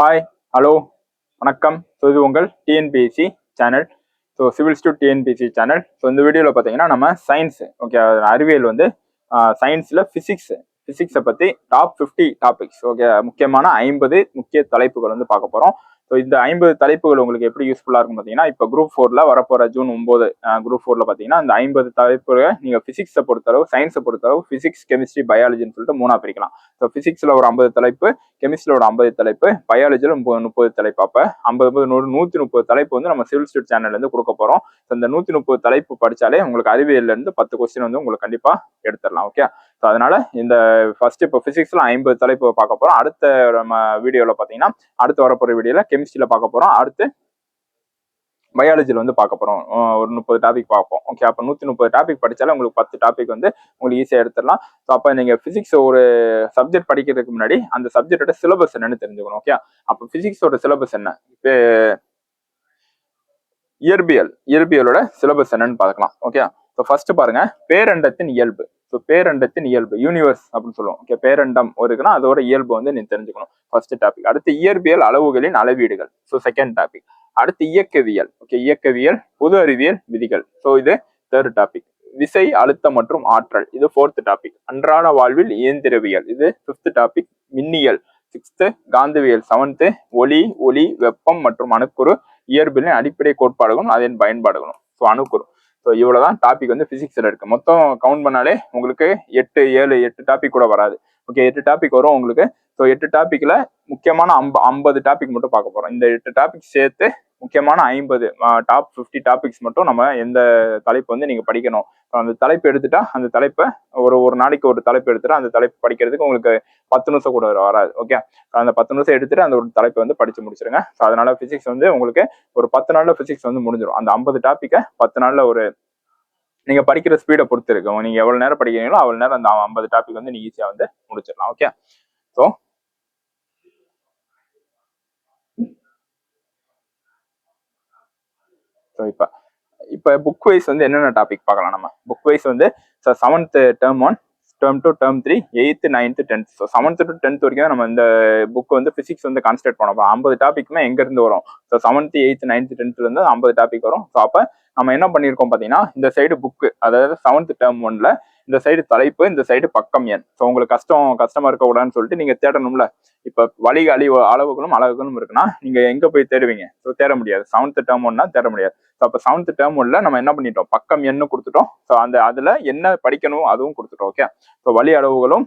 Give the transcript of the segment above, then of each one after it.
Hi hello வணக்கம். So இது உங்கள் டிஎன்பிஎஸ்சி சேனல் ஸோ சிவில் ஸ்டூ டிஎன்பிஎஸ்சி சேனல் ஸோ இந்த வீடியோவில் பார்த்தீங்கன்னா நம்ம சயின்ஸ் ஓகே அறிவியல் வந்து சயின்ஸில் ஃபிசிக்ஸ் ஃபிசிக்ஸை பற்றி டாப் ஃபிஃப்டி டாபிக்ஸ் ஓகே முக்கியமான ஐம்பது முக்கிய தலைப்புகள் வந்து பார்க்க போகிறோம் ஸோ இந்த ஐம்பது தலைப்புகள் உங்களுக்கு எப்படி யூஸ்ஃபுல்லாக இருக்கும் பார்த்தீங்கன்னா இப்போ குரூப் ஃபோரில் வரப்போகிற ஜூன் ஒம்பது குரூப் ஃபோரில் பார்த்தீங்கன்னா இந்த ஐம்பது தலைப்புகளை நீங்கள் ஃபிசிக்ஸை பொறுத்தளவு சயின்ஸை பொறுத்தளவு ஃபிசிக்ஸ் கெமிஸ்ட்ரி பயாலஜின்னு சொல்லிட்டு மூணா பிரிக்கலாம். ஸோ ஃபிசிக்ஸில் ஒரு ஐம்பது தலைப்பு கெமிஸ்ட்ரியில் ஒரு ஐம்பது தலைப்பு பயாலஜியில் முப்பது முப்பது தலைப்பு. அப்போ ஐம்பது நூறு நூற்றி முப்பது தலைப்பு வந்து நம்ம சிவில் ஸ்டூட் சேனல்லேருந்து கொடுக்க போகிறோம் ஸோ இந்த நூற்றி முப்பது தலைப்பு படித்தாலே உங்களுக்கு அறிவியல்லேருந்து பத்து கொஸ்டின் வந்து உங்களுக்கு கண்டிப்பாக எடுத்துடலாம் ஓகே ஸோ அதனால இந்த ஃபர்ஸ்ட் இப்போ ஃபிசிக்ஸில் ஐம்பது தலைப்பு பார்க்க போகிறோம் அடுத்த நம்ம வீடியோவில் பார்த்தீங்கன்னா அடுத்து வரப்போகிற வீடியோவில் கெமிஸ்ட்ரியில் பார்க்க போகிறோம் அடுத்து பயாலஜியில் வந்து பார்க்க போகிறோம் ஒரு முப்பது டாபிக் பார்ப்போம். ஓகே அப்போ நூற்றி முப்பது டாபிக் படித்தாலே உங்களுக்கு பத்து டாபிக் வந்து உங்களுக்கு ஈஸியாக எடுத்துடலாம். ஸோ அப்போ நீங்கள் ஃபிசிக்ஸ் ஒரு சப்ஜெக்ட் படிக்கிறதுக்கு முன்னாடி அந்த சப்ஜெக்டோட சிலபஸ் என்னன்னு தெரிஞ்சுக்கணும். ஓகே அப்போ ஃபிசிக்ஸோட சிலபஸ் என்ன? இப்போ இயற்பியல் இயற்பியலோட சிலபஸ் என்னன்னு பார்க்கலாம். ஓகே ஸோ ஃபர்ஸ்ட் பாருங்க பேரண்டத்தின் இயல்பு. ஸோ பேரண்டத்தின் இயல்பு யூனிவர்ஸ் அப்படின்னு சொல்லுவோம். ஓகே பேரண்டம் இருக்குன்னா அதோட இயல்பு வந்து நீ தெரிஞ்சுக்கணும். ஃபர்ஸ்ட் டாபிக் அடுத்து இயற்பியல் அளவுகளின் அளவீடுகள். ஸோ செகண்ட் டாபிக் அடுத்து இயக்கவியல். ஓகே இயக்கவியல் பொது அறிவியல் விதிகள். ஸோ இது தேர்ட் டாபிக் விசை அழுத்தம் மற்றும் ஆற்றல். இது ஃபோர்த் டாபிக் அன்றாட வாழ்வில் இயந்திரவியல். இது ஃபிஃப்த் டாபிக் மின்னியல். சிக்ஸ்த்து காந்தவியல். செவன்த்து ஒளி ஒளி வெப்பம் மற்றும் அணுக்குறு இயற்பியலின் அடிப்படை கோட்பாடுகளும் அதன் பயன்பாடுகளும். ஸோ அணுக்குறு ஸோ இவ்வளோதான் டாபிக் வந்து ஃபிசிக்ஸில் இருக்கு. மொத்தம் கவுண்ட் பண்ணாலே உங்களுக்கு எட்டு ஏழு எட்டு டாபிக் கூட வராது. ஓகே எட்டு டாபிக் வரும் உங்களுக்கு. ஸோ எட்டு டாப்பிக்கில் முக்கியமான ஐம்ப ஐம்பது டாபிக் மட்டும் பார்க்க போகிறோம் இந்த எட்டு டாபிக் சேர்த்து முக்கியமான ஐம்பது டாப் ஃபிஃப்டி டாபிக்ஸ் மட்டும் நம்ம எந்த தலைப்பு வந்து நீங்கள் படிக்கணும். அந்த தலைப்பு எடுத்துட்டா அந்த தலைப்பை ஒரு ஒரு நாளைக்கு ஒரு தலைப்பு எடுத்துட்டா அந்த தலைப்பு படிக்கிறதுக்கு உங்களுக்கு பத்து நிமிஷம் கூட வராது ஓகே அந்த பத்து நிமிஷம் எடுத்துட்டு அந்த ஒரு தலைப்பை வந்து படிச்சு முடிச்சிருங்க. ஸோ அதனால ஃபிசிக்ஸ் வந்து உங்களுக்கு ஒரு பத்து நாள்ல ஃபிசிக்ஸ் வந்து முடிஞ்சிடும் அந்த ஐம்பது டாப்பிக்கை பத்து நாள்ல ஒரு நீங்க படிக்கிற ஸ்பீடை பொறுத்து இருக்கு நீங்க எவ்வளவு நேரம் படிக்கிறீங்களோ அவ்வளவு நேரம் அந்த ஐம்பது டாபிக் வந்து நீங்க ஈஸியா வந்து முடிச்சிடலாம் ஓகே ஸோ ஸோ இப்போ இப்போ புக் வைஸ் வந்து என்னென்ன டாபிக் பார்க்கலாம் நம்ம? புக் வைஸ் வந்து so seventh term one term two term three eighth ninth tenth so seventh to tenth வரைக்கும் தான் நம்ம இந்த புக் வந்து ஃபிசிக்ஸ் வந்து கான்சன்ட்ரேட் பண்ணோம் ஐம்பது டாப்பிக்குமே எங்கேருந்து வரும்? ஸோ செவன்த் எயித்து நைன்த்து டென்த்லேருந்து ஐம்பது டாபிக் வரும். ஸோ அப்போ நம்ம என்ன பண்ணியிருக்கோம் பார்த்தீங்கன்னா இந்த சைடு புக்கு அதாவது செவன்த் டேர்ம் ஒன்ல இந்த சைடு தலைப்பு இந்த சைடு பக்கம் எண். ஸோ உங்களுக்கு கஷ்டம் கஷ்டமா இருக்கக்கூடாதுன்னு சொல்லிட்டு நீங்க தேடணும்ல. இப்போ வழி அழிவு அளவுகளும் அளவுகளும் இருக்குன்னா நீங்க எங்க போய் தேடுவீங்க? ஸோ தேட முடியாது. செவன்த் டேர்ம் ஒன்னா தேட முடியாது. ஸோ அப்போ செவன்த் டேர்ம் ஒன்ல நம்ம என்ன பண்ணிட்டோம்? பக்கம் எண்ணு கொடுத்துட்டோம். ஸோ அந்த அதுல என்ன படிக்கணும்? அதுவும் கொடுத்துட்டோம் ஓகே ஸோ வழி அளவுகளும்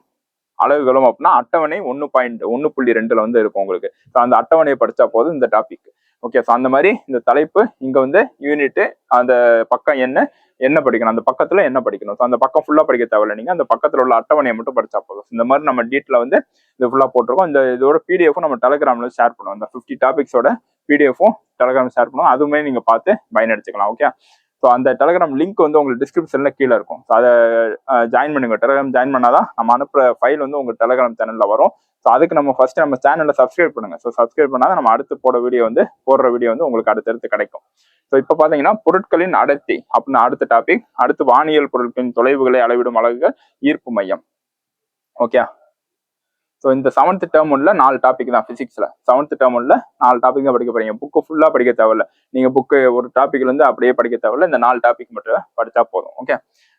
அளவுகளும் அப்படின்னா அட்டவணை ஒன்று பாயிண்ட் ஒன்று புள்ளி ரெண்டுல வந்து இருக்கும் உங்களுக்கு. ஸோ அந்த அட்டவணையை படிச்சா போதும் இந்த டாபிக் ஓகே ஸோ அந்த மாதிரி இந்த தலைப்பு இங்க வந்து யூனிட்டு அந்த பக்கம் என்ன என்ன படிக்கணும்? அந்த பக்கத்துல என்ன படிக்கணும்? ஸோ அந்த பக்கம் ஃபுல்லா படிக்க தேவையில்ல. நீங்க அந்த பக்கத்துல உள்ள அட்டவணையை மட்டும் படிச்சா போதும். இந்த மாதிரி நம்ம டீட்டில் வந்து இது ஃபுல்லா போட்டிருக்கோம். இந்த இதோட பிடிஎஃப் நம்ம டெலகிராம்ல ஷேர் பண்ணுவோம். அந்த ஃபிஃப்டி டாபிக்ஸோட பிடிஎஃப்பும் டெலகிராம் ஷேர் பண்ணுவோம். அதுவுமே நீங்க பார்த்து பயனடிச்சுக்கலாம் ஓகே ஸோ அந்த டெலகிராம் லிங்க் வந்து உங்களுக்கு டிஸ்கிரிப்ஷன்ல கீழே இருக்கும். ஸோ அதை ஜாயின் பண்ணுங்க. டெலகிராம் ஜாயின் பண்ணாதான் நம்ம அனுப்புற ஃபைல் வந்து உங்க டெலகிராம் சேனல்ல வரும். ஸோ அதுக்கு நம்ம ஃபர்ஸ்ட் நம்ம சேனலில் சப்ஸ்கிரைப் பண்ணுங்க. ஸோ சப்ஸ்கிரைப் பண்ணாதான் நம்ம அடுத்து போட வீடியோ வந்து போடுற வீடியோ வந்து உங்களுக்கு அடுத்தடுத்து கிடைக்கும். ஸோ இப்போ பார்த்தீங்கன்னா பொருட்களின் அடர்த்தி அப்படின்னு அடுத்த டாபிக் அடுத்து வானியல் பொருட்களின் தொலைவுகளை அளவிடும் அழகுகள் ஈர்ப்பு மையம். ஓகே ஸோ இந்த செவன்த் டேர்ம் உள்ள நாலு டாபிக் தான் ஃபிசிக்ஸில் செவன்த் டேர்ம் உள்ள நாலு டாபிக் தான் படிக்க போறீங்க. புக்கு ஃபுல்லாக படிக்க தேவையில்ல. நீங்கள் புக்கு ஒரு டாபிக்ல இருந்து அப்படியே படிக்க தேவையில்ல. இந்த நாலு டாபிக் மட்டும் படித்தா போதும். ஓகே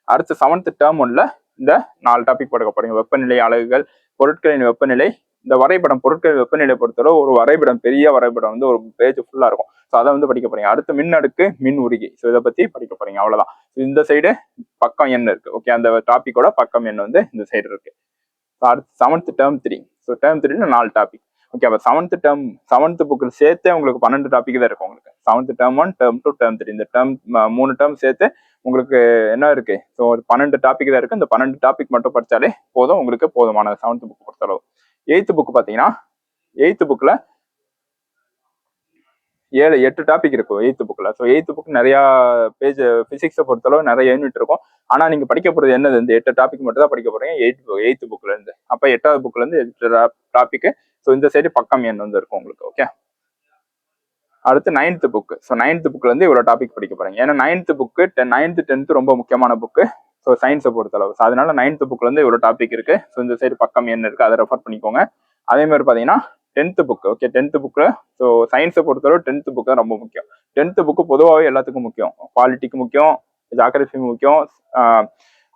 அடுத்து செவன்த் டேர்ம் உள்ள இந்த நாலு டாபிக் படிக்க போறீங்க. வெப்பநிலை அலகுகள் பொருட்களின் வெப்பநிலை இந்த வரைபடம் பொருட்கள் வெப்பநிலை பொறுத்தளவு ஒரு வரைபடம் பெரிய வரைபடம் வந்து ஒரு பேஜ் ஃபுல்லா இருக்கும். ஸோ அதை வந்து படிக்க போறீங்க. அடுத்து மின்னடுக்கு மின் உருகி. ஸோ இதை பத்தி படிக்க போறீங்க. அவ்வளவுதான். இந்த சைடு பக்கம் எண் இருக்கு. ஓகே அந்த டாபிக்கோட பக்கம் எண் வந்து இந்த சைடு இருக்கு. அடுத்து seventh term three so term த்ரீல நாலு டாபிக் ஓகே அப்போ செவன்த் டேர்ம் செவன்த் புக்கில் சேர்த்தே உங்களுக்கு பன்னெண்டு டாபிக் தான் இருக்கும் உங்களுக்கு. Seventh term one term two term three இந்த டேர்ம் மூணு டேர்ம் சேர்த்து உங்களுக்கு என்ன இருக்கு? ஸோ ஒரு பன்னெண்டு டாபிக் தான் இருக்கு. இந்த பன்னெண்டு டாபிக் மட்டும் படித்தாலே போதும். உங்களுக்கு போதுமான செவன்த் புக் பொறுத்தளவு. எயித்து புக் பார்த்தீங்கன்னா எயித்து புக்கில் ஏழு எட்டு டாபிக் இருக்கும் எயித்து புக்கில் ஸோ எயித்து புக் நிறையா பேஜ் ஃபிசிக்ஸை பொறுத்தளவு நிறைய யூனிட் இருக்கும். ஆனால் நீங்கள் படிக்க போகிறது என்னது? இந்த எட்டு டாபிக் மட்டும் தான் படிக்க போறீங்க. எயிட் எயித்து புக்லேருந்து அப்போ எட்டாவது புக்லேருந்து எட்டு டாப்பிக்கு ஸோ இந்த சைடு பக்கம் எண் வந்து இருக்கும் உங்களுக்கு ஓகே அடுத்து நைன்த்து புக்கு ஸோ நைன்த்து புக்லேருந்து இவ்வளோ டாபிக் படிக்க போகிறீங்க ஏன்னா ninth book ten ninth tenth ரொம்ப முக்கியமான புக்கு ஸோ சயின்ஸை பொறுத்தளவு. ஸோ அதனால நைன்த்து புக்கில் வந்து இவ்வளோ டாபிக் இருக்குது ஸோ இந்த சைடு பக்கம் என்ன இருக்குது அதை ரெஃபர் பண்ணிக்கோங்க. அதே மாதிரி பார்த்தீங்கன்னா டென்த்து புக் ஓகே டென்த்து புக்கில் ஸோ சயின்ஸை பொறுத்தளவு டென்த்து புக்கு தான் ரொம்ப முக்கியம். டென்த்து புக்கு பொதுவாகவே எல்லாத்துக்கும் முக்கியம். குவாலிட்டிக்கு முக்கியம் ஜாகிரபி முக்கியம்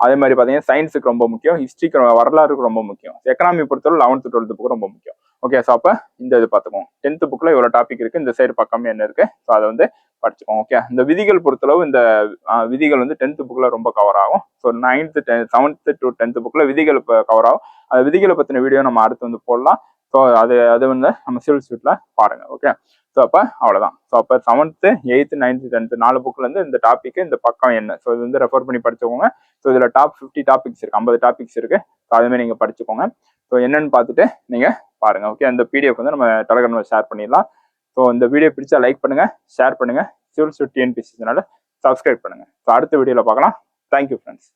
அதே மாதிரி பார்த்தீங்கன்னா சயின்ஸுக்கு ரொம்ப முக்கியம் ஹிஸ்ட்ரிக்கு வரலாறுக்கு ரொம்ப முக்கியம். எக்கனாமி பொறுத்தளவு லெவன்த்து டுவெல்த்து புக்கு ரொம்ப முக்கியம். ஓகே ஸோ அப்போ இந்த இது பார்த்துக்கோங்க டென்த்து புக்கில் இவ்வளோ டாபிக் இருக்குது இந்த சைடு பக்கமே என்ன இருக்குது ஸோ அதை வந்து படிச்சுக்கோங்க ஓகே இந்த விதிகள் பொறுத்தளவு இந்த விதிகள் வந்து டென்த்து புக்கில் ரொம்ப கவர் ஆகும். So ninth ten seventh to tenth புக்கில் விதிகள் இப்போ கவர் ஆகும். அந்த விதிகளை பற்றின வீடியோ நம்ம அடுத்து வந்து போடலாம். ஸோ அது அது வந்து நம்ம சிவில் ஸ்ட்ரீட்டில் பாருங்கள் ஓகே ஸோ அப்போ அவ்வளோதான் ஸோ அப்போ செவன்த்து எயித்து நைன்த்து டென்த்து நாலு புக்லேருந்து இந்த டாப்பிக்கு இந்த பக்கம் என்ன? ஸோ இது வந்து ரெஃபர் பண்ணி படிச்சுக்கோங்க. ஸோ இதில் டாப் ஃபிஃப்டி டாபிக்ஸ் இருக்குது ஐம்பது டாபிக்ஸ் இருக்குது ஸோ அதுமாதிரி நீங்கள் படிச்சுக்கோங்க. ஸோ என்னன்னு பார்த்துட்டு நீங்கள் பாருங்க. ஓகே அந்த பிடிஎஃப் வந்து நம்ம டெலகிராமில் ஷேர் பண்ணிடலாம். ஸோ இந்த வீடியோ பிடிச்சா லைக் பண்ணுங்க ஷேர் பண்ணுங்க. சிவில் ஸ்ட்ரீட் டிஎன்பிசி சேனலை சப்ஸ்கிரைப் பண்ணுங்க. ஸோ அடுத்த வீடியோவில் பார்க்கலாம். Thank you friends